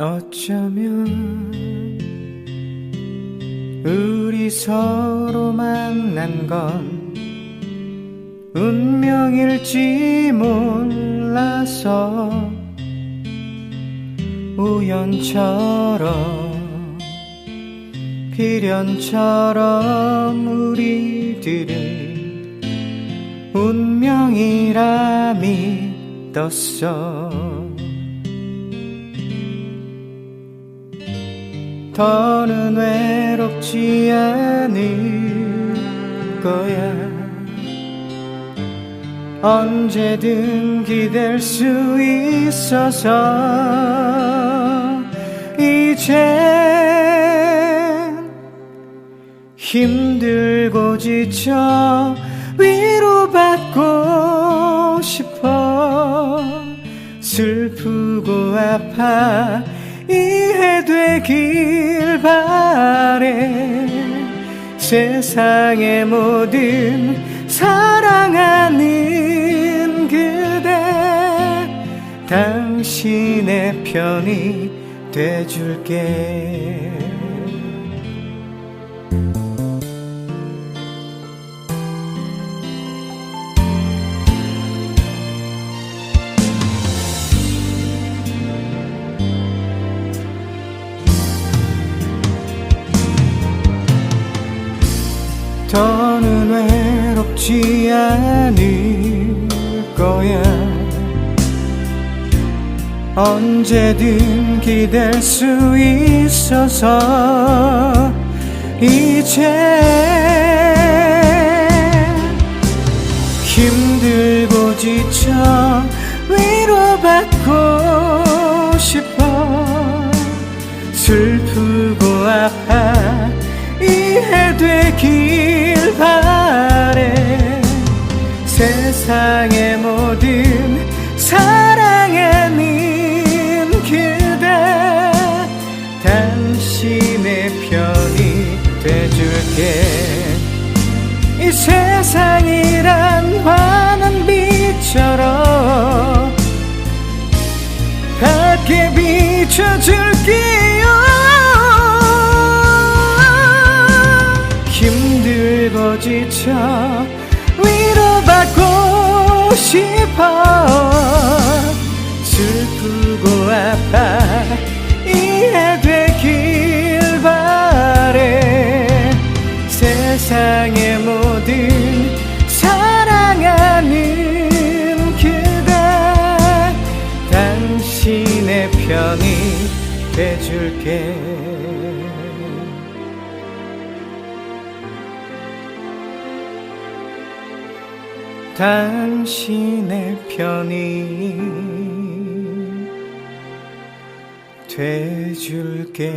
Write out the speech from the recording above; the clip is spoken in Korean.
어쩌면 우리 서로 만난 건 운명일지 몰라서 우연처럼 필연처럼 우리들은 운명이라 믿었어 더는 외롭지 않을 거야. 언제든 기댈 수 있어서 이젠 힘들고 지쳐 위로받고 싶어 슬프고 아파 이해되길 바래. 세상의 모든 사랑하는 그대 당신의 편이 돼줄게 더는 외롭지 않을 거야. 언제든 기댈 수 있어서 이제 힘들고 지쳐 세상의 모든 사랑하는 그대 당신의 편이 돼줄게. 이 세상이란 환한 빛처럼 밝게 비춰줄게요. 힘들고 지쳐 싶어. 슬프고 아파. 이해되길 바래. 세상의 모든 사랑하는 그대 당신의 편이 돼줄게 당신의 편이 돼줄게